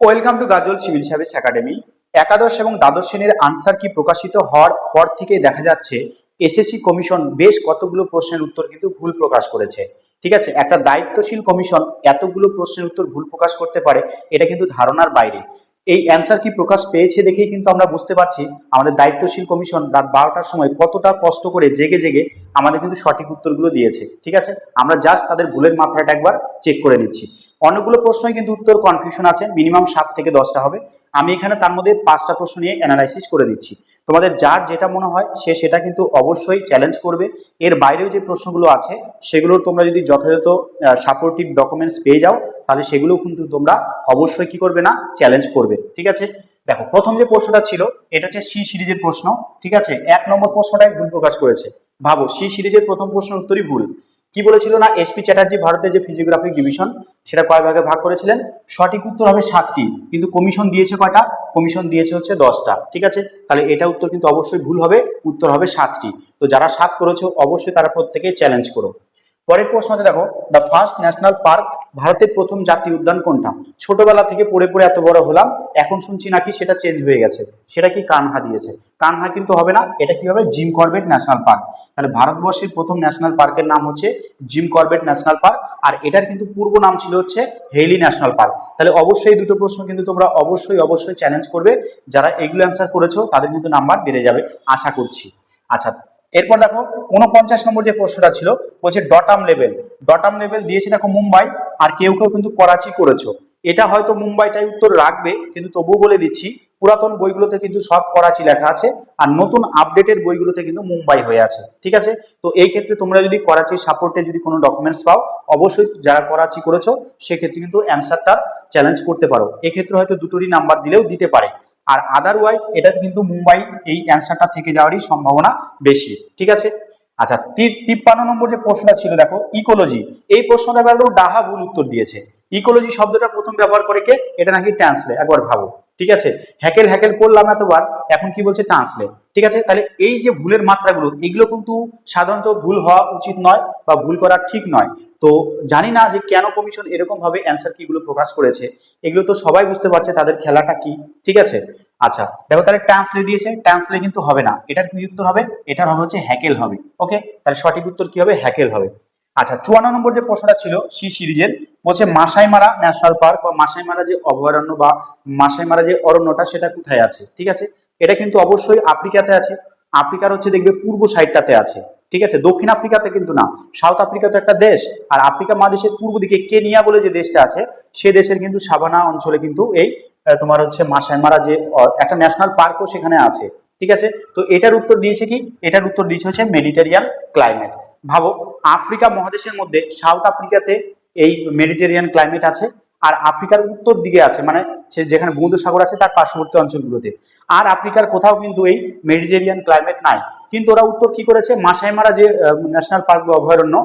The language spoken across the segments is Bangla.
Welcome to Gazal civil service academy. একাদশ এবং দ্বাদশ শ্রেণির আনসার কি প্রকাশিত হওয়ার পর থেকে দেখা যাচ্ছে, এসএসসি কমিশন বেশ কতগুলো প্রশ্নের উত্তর কিন্তু ভুল প্রকাশ করেছে। ঠিক আছে, একটা দায়িত্বশীল কমিশন এতগুলো প্রশ্নের উত্তর ভুল প্রকাশ করতে পারে, এটা কিন্তু ধারণার বাইরে। এই অ্যান্সার কি প্রকাশ পেয়েছে দেখেই কিন্তু আমরা বুঝতে পারছি আমাদের দায়িত্বশীল কমিশন রাত বারোটার সময় কতটা কষ্ট করে জেগে জেগে আমাদের কিন্তু সঠিক উত্তরগুলো দিয়েছে। ঠিক আছে? আমরা জাস্ট তাদের ভুলের মাত্রাটা একবার চেক করে নিচ্ছি। অনেকগুলো প্রশ্নই কিন্তু উত্তর কনফিউশন আছে। মিনিমাম সাত থেকে দশটা হবে। আমি এখানে তার মধ্যে পাঁচটা প্রশ্ন নিয়ে অ্যানালাইসিস করে দিচ্ছি। তোমাদের যার যেটা মনে হয়, সে সেটা কিন্তু অবশ্যই চ্যালেঞ্জ করবে। এর বাইরেও যে প্রশ্নগুলো আছে সেগুলো তোমরা যদি যথাযথ সাপোর্টিভ ডকুমেন্টস পেয়ে যাও, তাহলে সেগুলো কিন্তু তোমরা অবশ্যই কি করবে না চ্যালেঞ্জ করবে। ঠিক আছে? দেখো, প্রথম যে প্রশ্নটা ছিল, এটা হচ্ছে সি সিরিজের প্রশ্ন। ঠিক আছে? এক নম্বর প্রশ্নটাই ভুল প্রকাশ করেছে। ভাবো সি সিরিজের প্রথম প্রশ্নের উত্তরই ভুল। কি বলেছিল না এসপি চ্যাটার্জি ভারতের যে ফিজিওগ্রাফিক ডিভিশন সেটা কয় ভাগে ভাগ করেছিলেন? সঠিক উত্তর হবে সাতটি, কিন্তু কমিশন দিয়েছে কয়টা? কমিশন দিয়েছে হচ্ছে দশটা, ঠিক আছে? তাহলে এটা উত্তর কিন্তু অবশ্যই ভুল হবে, উত্তর হবে সাতটি। তো যারা সাত করেছে, অবশ্যই তারা প্রত্যেকে চ্যালেঞ্জ করো। পরের প্রশ্ন আছে, দেখো দ্য ফার্স্ট ন্যাশনাল পার্ক ভারতের প্রথম জাতীয় উদ্যান কোনটা? ছোটবেলা থেকে পড়ে পড়ে এত বড় হলাম, এখন শুনছি নাকি সেটা চেঞ্জ হয়ে গেছে। সেটা কি কানহা দিয়েছে? কানহা কিন্তু হবে না, এটা কি হবে? Jim Corbett national park. তাহলে ভারতবর্ষের প্রথম ন্যাশনাল পার্কের নাম হচ্ছে জিম করবেট ন্যাশনাল পার্ক, আর এটার কিন্তু পূর্ব নাম ছিল হচ্ছে হেইলি ন্যাশনাল পার্ক। তাহলে অবশ্যই দুটো প্রশ্ন কিন্তু তোমরা অবশ্যই অবশ্যই চ্যালেঞ্জ করবে। যারা এগুলো অ্যান্সার করেছ, তাদের কিন্তু নাম্বার বেড়ে যাবে। আশা করছি। আচ্ছা এরপর দেখো উনপঞ্চাশ নম্বর যে প্রশ্নটা ছিল, বলছে ডটাম লেভেল। ডটাম লেভেল দিয়েছে দেখো মুম্বাই, আর কেউ কেউ কিন্তু করাচি করেছ। এটা হয়তো মুম্বাইটাই উত্তর রাখবে, কিন্তু তবুও বলে দিচ্ছি, পুরাতন বইগুলোতে কিন্তু সব করাচি লেখা আছে, আর নতুন আপডেটের বইগুলোতে কিন্তু মুম্বাই হয়ে আছে। ঠিক আছে? তো এই ক্ষেত্রে তোমরা যদি করাচির সাপোর্টে যদি কোনো ডকুমেন্টস পাও, অবশ্যই যারা করাচি করেছ, সেক্ষেত্রে কিন্তু অ্যান্সারটা চ্যালেঞ্জ করতে পারো। এক্ষেত্রে হয়তো দুটোরই নাম্বার দিলেও দিতে পারে। আর আদারওয়াইজ এটাতে কিন্তু মুম্বাই এই অ্যান্সারটা থেকে যাওয়ারই সম্ভাবনা বেশি, ঠিক আছে? আচ্ছা তিপ্পান্ন নম্বর যে প্রশ্নটা ছিল, দেখো ইকোলজি এই প্রশ্ন দেখো একদম ডাহা ভুল উত্তর দিয়েছে। ইকোলজি শব্দটা প্রথম ব্যবহার করে কে? এটা নাকি ট্রান্সলে একবার ভাবো, ঠিক আছে? হ্যাকেল হ্যাকেল করলাম এতবার, এখন কি বলছে ট্রান্সলে ঠিক আছে? তাহলে এই যে ভুলের মাত্রাগুলো, এগুলো কিন্তু সাধারণত ভুল হওয়া উচিত নয় বা ভুল করা ঠিক নয়। তো জানি না যে কেন কমিশন এরকম ভাবে অ্যান্সার কিগুলো প্রকাশ করেছে, এগুলো তো সবাই বুঝতে পারছে তাদের খেলাটা কি, ঠিক আছে? আচ্ছা দেখো তাহলে ট্রান্সলে দিয়েছে ট্রান্সলে কিন্তু হবে না। এটার কি উত্তর হবে? এটার হবে হচ্ছে হ্যাকেল হবে। ওকে তাহলে সঠিক উত্তর কি হবে? হ্যাকেল হবে। আচ্ছা চুয়ান্ন নম্বর যে প্রশ্নটা ছিল, সি সিরিজের, বলছে মাসাইমারা ন্যাশনাল পার্ক বা মাসাইমারা যে অভয়ারণ্য বা মাসাইমারা যে অরণ্যটা, সেটা কোথায় আছে? ঠিক আছে? এটা কিন্তু অবশ্যই আফ্রিকাতে আছে। আফ্রিকার হচ্ছে দেখবে পূর্ব সাইডটাতে আছে। ঠিক আছে? দক্ষিণ আফ্রিকাতে কিন্তু না। সাউথ আফ্রিকা তো একটা দেশ। আর আফ্রিকা মহাদেশের পূর্ব দিকে কেনিয়া বলে যে দেশটা আছে, সে দেশের কিন্তু সাবানা অঞ্চলে কিন্তু এই তোমার হচ্ছে মাসাইমারা যে একটা ন্যাশনাল পার্কও সেখানে আছে, ঠিক আছে? তো এটার উত্তর দিয়েছে কি? এটার উত্তর দিয়েছে হচ্ছে মেডিটেরিয়ান ক্লাইমেট ভাবো, আফ্রিকা মহাদেশের মধ্যে সাউথ আফ্রিকাতে এই মেডিটেরিয়ান ক্লাইমেট আছে, আর আফ্রিকার উত্তর দিকে আছে মানে যেখানে ভূমধ্যসাগর আছে তার পার্শ্ববর্তী অঞ্চলগুলোতে। আর আফ্রিকার কোথাও কিন্তু এই মেডিটেরিয়ান ক্লাইমেট নাই। কিন্তু ওরা উত্তর কি করেছে? মাসাইমারা যে ন্যাশনাল পার্ক বা অভয়ারণ্য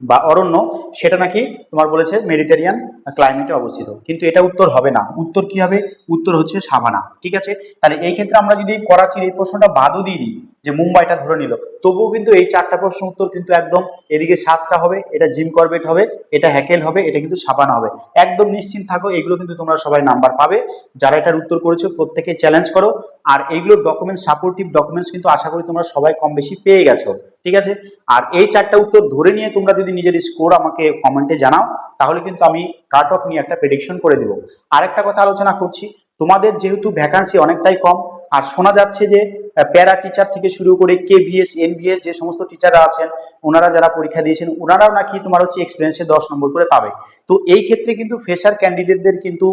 বা অরণ্য, সেটা নাকি তোমার বলেছে মেডিটেরিয়ান ক্লাইমেটে অবস্থিত। কিন্তু এটা উত্তর হবে না। উত্তর কি হবে? উত্তর হচ্ছে সাভানা। ঠিক আছে? তাহলে এই ক্ষেত্রে আমরা যদি করাচির এই প্রশ্নটা বাদও দিয়ে দিই যে মুম্বাইটা ধরে নিল। তবুও কিন্তু এই চারটা প্রশ্ন উত্তর কিন্তু একদম এদিকে সাতটা হবে, এটা জিম করবেট হবে, এটা হ্যাকেল হবে, এটা কিন্তু সাবানা হবে। একদম নিশ্চিন্ত থাকো, এগুলো কিন্তু তোমরা সবাই নাম্বার পাবে। যারা এটার উত্তর করেছ প্রত্যেকে চ্যালেঞ্জ করো। আর এইগুলো ডকুমেন্ট সাপোর্টিভ ডকুমেন্টস কিন্তু আশা করি তোমরা সবাই কম বেশি পেয়ে গেছো, ঠিক আছে? আর এই চারটা উত্তর ধরে নিয়ে তোমরা যদি নিজের স্কোর আমাকে কমেন্টে জানাও, তাহলে কিন্তু আমি কাট অফ নিয়ে একটা প্রেডিকশন করে দেবো। আরেকটা কথা আলোচনা করছি, তোমাদের যেহেতু ভ্যাকান্সি অনেকটাই কম আর শোনা যাচ্ছে যে প্যারা টিচার থেকে শুরু করে কে ভিএস এন ভিএস যে সমস্ত টিচাররা আছেন, ওনারা যারা পরীক্ষা দিয়েছেন, ওনারাও নাকি তোমার হচ্ছে এক্সপিরিয়েন্সে দশ নম্বর করে পাবে। তো এই ক্ষেত্রে কিন্তু ফ্রেশার ক্যান্ডিডেটদের কিন্তু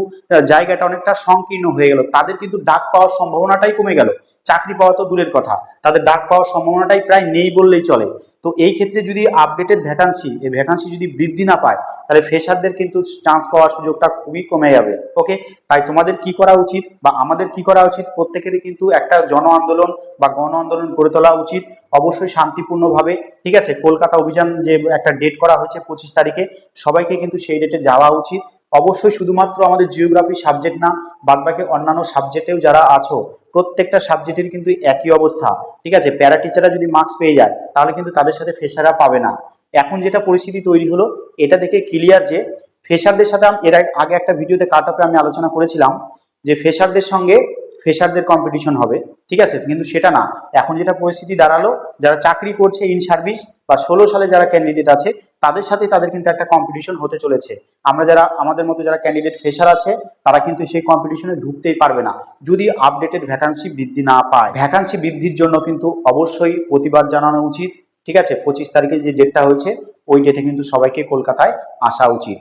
জায়গাটা অনেকটা সংকীর্ণ হয়ে গেল। তাদের কিন্তু ডাক পাওয়ার সম্ভাবনাটাই কমে গেল। চাকরি পাওয়া তো দূরের কথা। তাদের ডাক পাওয়ার সম্ভাবনাটাই প্রায় নেই বললেই চলে। তো এই ক্ষেত্রে যদি আপডেটেড ভ্যাকান্সি এই ভ্যাকান্সি যদি বৃদ্ধি না পায়, তাহলে ফ্রেশারদের কিন্তু চান্স পাওয়ার সুযোগটা খুবই কমে যাবে। ওকে তাই তোমাদের কি করা উচিত বা আমাদের কি করা উচিত প্রত্যেকেরই কিন্তু একটা জন আন্দোলন বা গণ আন্দোলন গড়ে তোলা উচিত। অবশ্যই শান্তিপূর্ণভাবে, ঠিক আছে? কলকাতা অভিযান যে একটা ডেট করা হয়েছে পঁচিশ তারিখে, সবাইকে কিন্তু সেই ডেটে যাওয়া উচিত। অবশ্যই শুধুমাত্র আমাদের জিওগ্রাফি সাবজেক্ট না, বাদবাকি অন্যান্য সাবজেক্টেও যারা আছো প্রত্যেকটা সাবজেক্টের কিন্তু একই অবস্থা। ঠিক আছে? প্যারা টিচাররা যদি মার্কস পেয়ে যায়, তাহলে কিন্তু তাদের সাথে ফেসাররা পাবে না। এখন যেটা পরিস্থিতি তৈরি হলো, এটা দেখে ক্লিয়ার যে ফেসারদের সাথে এর আগে- একটা ভিডিওতে কাট আপে আমি আলোচনা করেছিলাম যে ফেসারদের সঙ্গে ফেসারদের কম্পিটিশন হবে, ঠিক আছে? কিন্তু সেটা না। এখন যেটা পরিস্থিতি দাঁড়াল, যারা চাকরি করছে ইন সার্ভিস বা ষোলো সালে যারা ক্যান্ডিডেট আছে, তাদের সাথে তাদের কিন্তু একটা কম্পিটিশন হতে চলেছে। আমরা যারা, আমাদের মতো যারা ক্যান্ডিডেট ফেসার আছে, তারা কিন্তু সেই কম্পিটিশনে ঢুকতেই পারবে না। যদি আপডেটেড ভ্যাকান্সি বৃদ্ধি না পায় ভ্যাকান্সি বৃদ্ধির জন্য কিন্তু অবশ্যই প্রতিবাদ জানানো উচিত, ঠিক আছে? পঁচিশ তারিখে যে ডেটটা হয়েছে, ওই ডেটে কিন্তু সবাইকে কলকাতায় আসা উচিত।